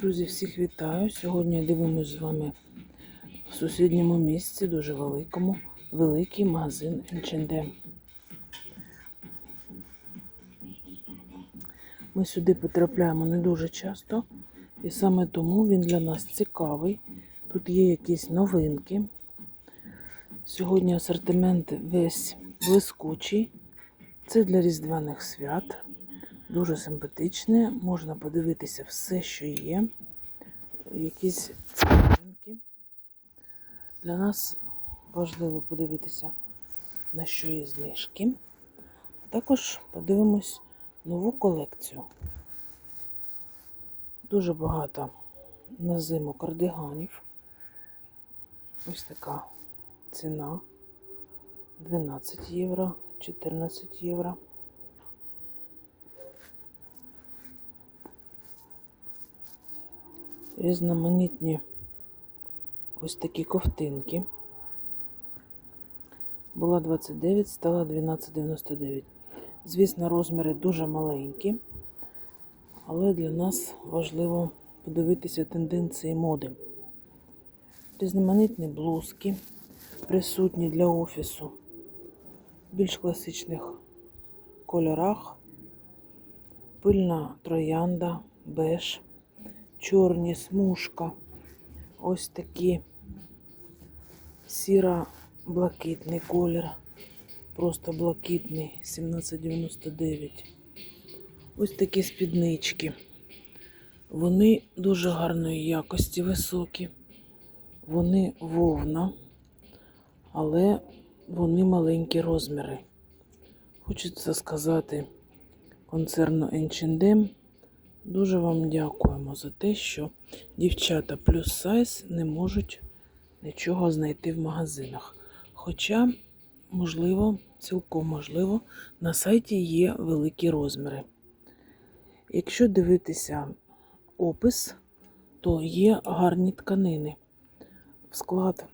Друзі, всіх вітаю. Сьогодні дивимося з вами в сусідньому місці, дуже великому, великий магазин H&M. Ми сюди потрапляємо не дуже часто, і саме тому він для нас цікавий. Тут є якісь новинки. Сьогодні асортимент весь блискучий. Це для різдвяних свят. Дуже симпатичне. Можна подивитися все, що є. Якісь цікавинки. Для нас важливо подивитися, на що є знижки. Також подивимось нову колекцію. Дуже багато на зиму кардиганів. Ось така ціна 12 євро, 14 євро. Різноманітні ось такі ковтинки. Була 29, стала 12,99. Звісно, розміри дуже маленькі, але для нас важливо подивитися тенденції моди. Різноманітні блузки, присутні для офісу в більш класичних кольорах, пильна троянда, беж, чорні смужка, ось такі сіро-блакитний колір, просто блакитний 17,99. Ось такі спіднички. Вони дуже гарної якості, високі. Вони вовна, але вони маленькі розміри. Хочеться сказати концерну H&M, дуже вам дякуємо за те, що дівчата плюс сайз не можуть нічого знайти в магазинах. Хоча, можливо, цілком можливо, на сайті є великі розміри. Якщо дивитися опис, то є гарні тканини. В склад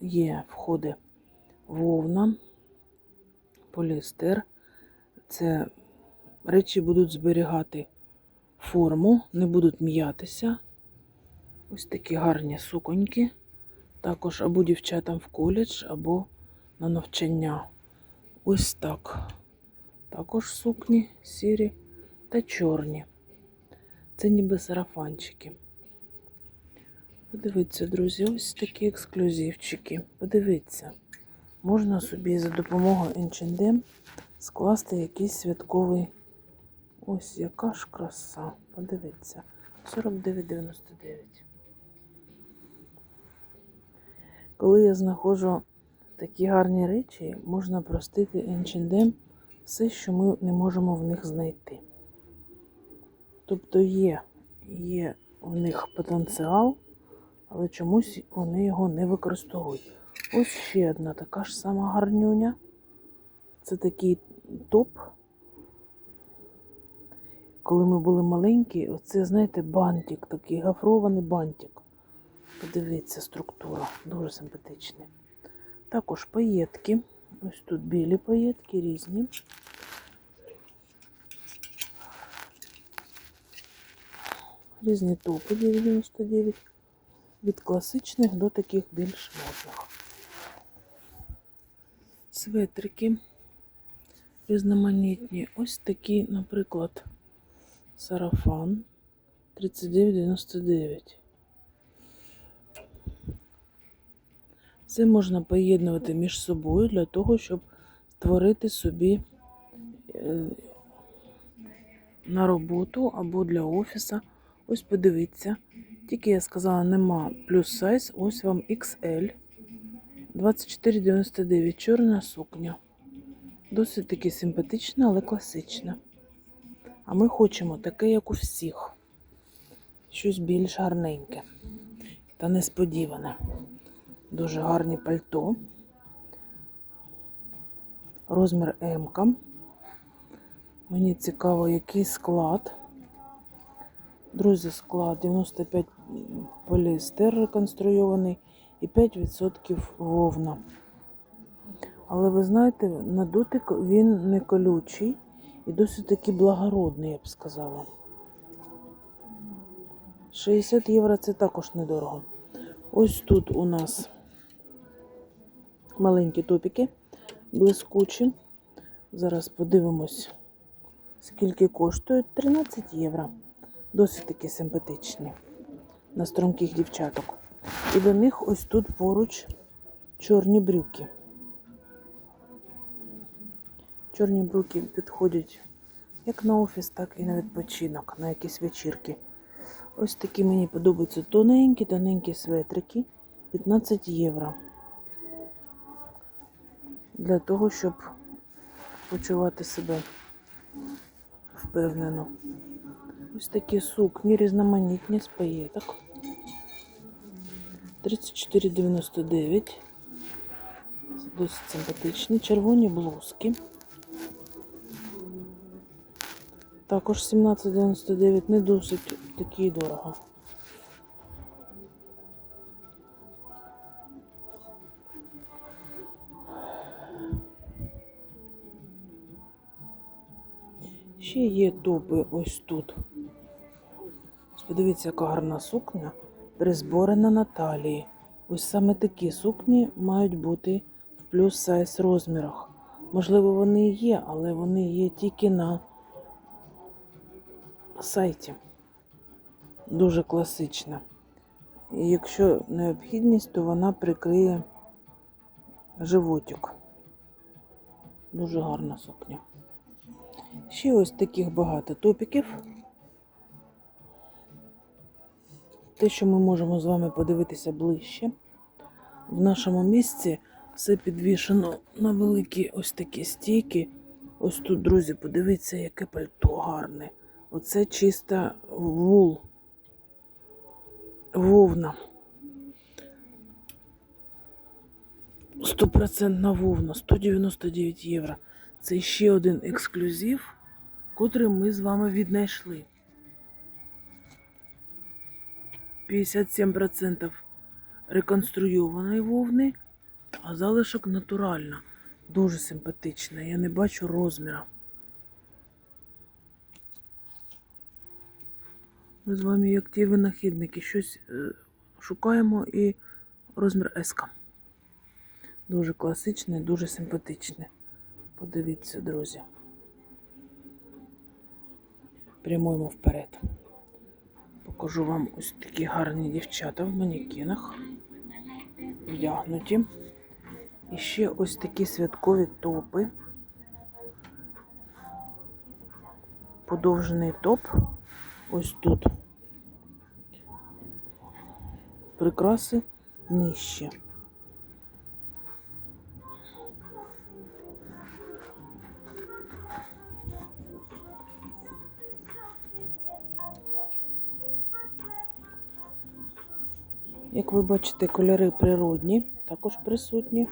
є входи вовна, поліестер. Це речі будуть зберігати форму, не будуть м'ятися. Ось такі гарні суконьки. Також або дівчатам в коледж, або на навчання. Ось так. Також сукні сірі та чорні. Це ніби сарафанчики. Подивіться, друзі, ось такі ексклюзивчики. Подивіться. Можна собі за допомогою H&M скласти якийсь святковий. Ось яка ж краса. Подивіться. 49,99. Коли я знаходжу такі гарні речі, можна простити H&M все, що ми не можемо в них знайти. Тобто є, є в них потенціал, але чомусь вони його не використовують. Ось ще одна така ж сама гарнюня. Це такий топ. Коли ми були маленькі, оце, знаєте, бантик, такий гафрований бантик. Подивіться, структура, дуже симпатична. Також паєтки. Ось тут білі паєтки різні. Різні топи 99. Від класичних до таких більш модних. Светрики різноманітні. Ось такі, наприклад, сарафан 39,99. Це можна поєднувати між собою для того, щоб створити собі е, на роботу або для офіса. Ось подивіться. Тільки я сказала, нема плюс сайз, ось вам XL. 24,99 чорна сукня. Досить таки симпатична, але класична. А ми хочемо таке, як у всіх. Щось більш гарненьке та несподіване. Дуже гарні пальто. Розмір М. Мені цікаво, який склад. Друзі, склад 95 поліестер реконструйований і 5% вовна. Але ви знаєте, на дотик він не колючий і досить таки благородний, я б сказала. 60 євро це також недорого. Ось тут у нас маленькі топіки, блискучі. Зараз подивимось, скільки коштують. 13 євро. Досить таки симпатичні. На струнких дівчаток. І до них ось тут поруч чорні брюки. Чорні брюки підходять як на офіс, так і на відпочинок, на якісь вечірки. Ось такі мені подобаються тоненькі, тоненькі светрики. 15 євро. Для того, щоб почувати себе впевнено. Ось такі сукні різноманітні з паєток. 34,99. Досить симпатичні. Червоні блузки. Також 17,99 не досить такі дорого. Ще є топи ось тут. Подивіться, яка гарна сукня призборена на талії. Ось саме такі сукні мають бути в плюс сайз розмірах. Можливо, вони є, але вони є тільки на сайті. Дуже класична. І якщо необхідність, то вона прикриє животик. Дуже гарна сукня. Ще ось таких багато топіків. Те, що ми можемо з вами подивитися ближче. В нашому місці все підвішено на великі ось такі стійки. Ось тут, друзі, подивіться, яке пальто гарне. Оце чиста вул. Вовна. Стопроцентна вовна, 199 євро. Це ще один ексклюзив, котрий ми з вами віднайшли. 57% реконструйованої вовни, а залишок натуральна. Дуже симпатична. Я не бачу розміра. Ми з вами, як ті винахідники, щось е, шукаємо і розмір S. Дуже класичне, дуже симпатичне. Подивіться, друзі. Прямуємо вперед. Покажу вам ось такі гарні дівчата в манекенах. Вдягнуті. І ще ось такі святкові топи. Подовжений топ. Ось тут. Прикраси нижче. Як ви бачите, кольори природні, також присутні.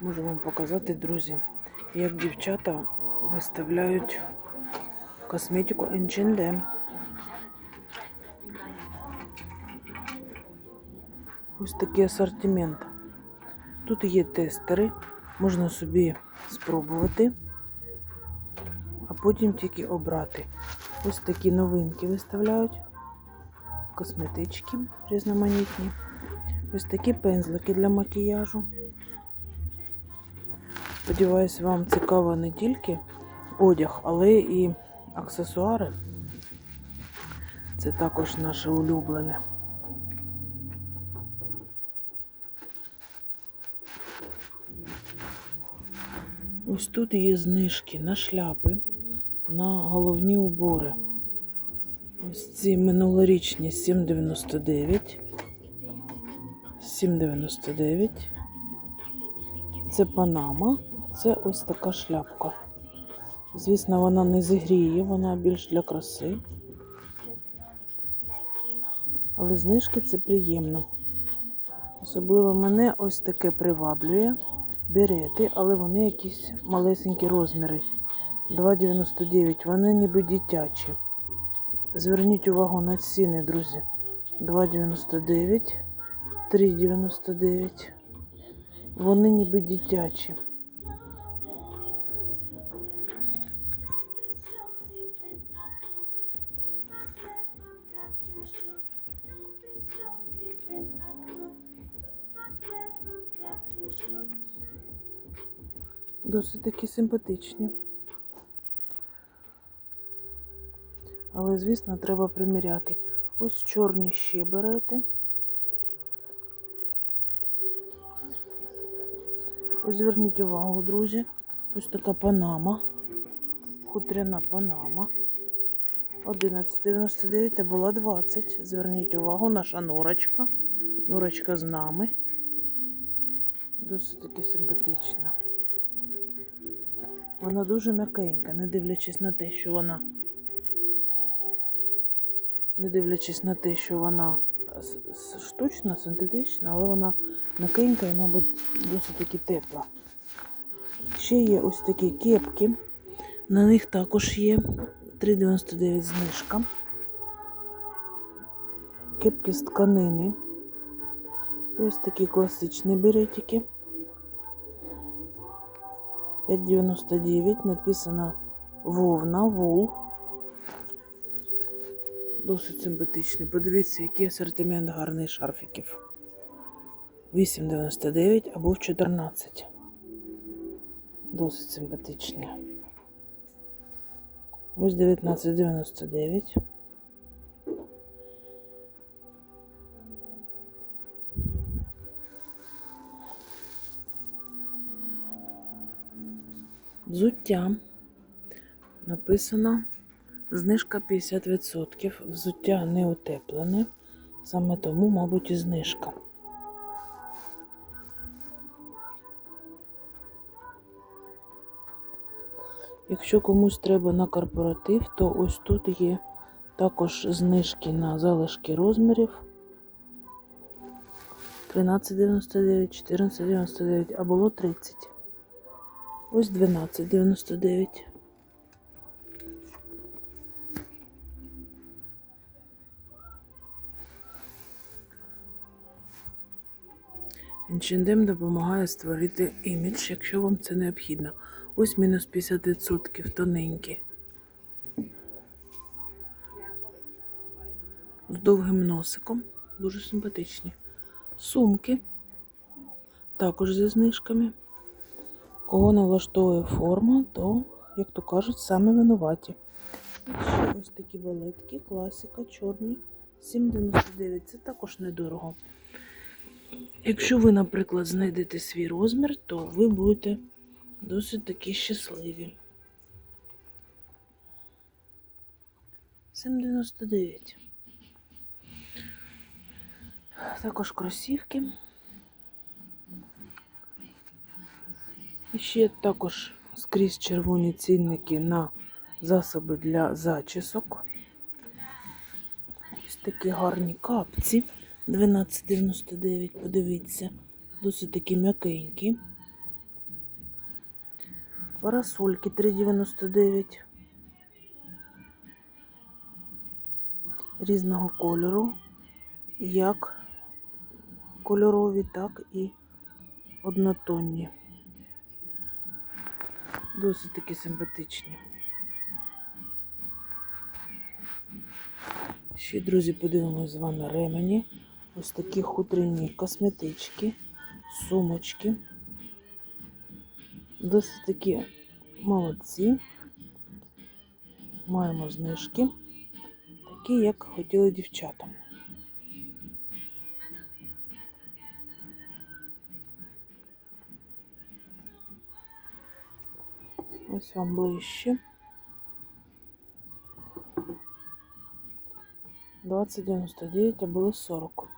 Можу вам показати, друзі, як дівчата виставляють косметику H&M. Ось такий асортимент. Тут є тестери, можна собі спробувати, а потім тільки обрати. Ось такі новинки виставляють, косметички різноманітні. Ось такі пензлики для макіяжу. Сподіваюсь, вам цікаво не тільки одяг, але і аксесуари. Це також наше улюблене. Ось тут є знижки на шляпи, на головні убори. Ось ці минулорічні 7,99. 7,99. Це Панама, це ось така шляпка. Звісно, вона не зігріє, вона більш для краси. Але знижки це приємно. Особливо мене ось таке приваблює. Берети, але вони якісь малесенькі розміри. 2,99. Вони ніби дитячі. Зверніть увагу на ціни, друзі. 2,99, 3,99. Вони ніби дитячі. Досить такі симпатичні. Але, звісно, треба приміряти. Ось чорні ще берете. Ось зверніть увагу, друзі. Ось така панама. Хутряна панама. 11,99 а була 20. Зверніть увагу, наша норочка. Норочка з нами. Досить таки симпатична. Вона дуже м'якенька, не дивлячись на те, що вона. Не дивлячись на те, що вона штучна, синтетична, але вона м'якенька і, мабуть, досить таки тепла. Ще є ось такі кепки. На них також є 3,99 знижка. Кепки з тканини. Ось такі класичні беретики. 5,99 написано вовна, вул. Досить симпатичний. Подивіться, який асортимент гарний шарфіків. 8,99 або в 14. Досить симпатичні. Ось 19,99. Взуття. Написано знижка 50%. Взуття не утеплене. Саме тому, мабуть, і знижка. Якщо комусь треба на корпоратив, то ось тут є також знижки на залишки розмірів. 13,99, 14,99, а було 30. Ось 12,99. H&M допомагає створити імідж, якщо вам це необхідно. Ось мінус 50% тоненькі. З довгим носиком. Дуже симпатичні. Сумки. Також зі знижками. Кого не влаштовує форма, то, як то кажуть, саме винуваті. Ще ось такі балетки, класика, чорні, 7,99. Це також недорого. Якщо ви, наприклад, знайдете свій розмір, то ви будете досить таки щасливі. 7,99. Також кросівки. І ще також скрізь червоні цінники на засоби для зачісок. Ось такі гарні капці. 12,99, подивіться, досить такі м'якенькі. Парасольки 3,99. Різного кольору, як кольорові, так і однотонні. Досить такі симпатичні. Ще, друзі, подивимось з вами ремені. Ось такі хутряні косметички, сумочки. Досить такі молодці. Маємо знижки, такі, як хотіли дівчата. Ось вам ближче. 20,99, а були 40.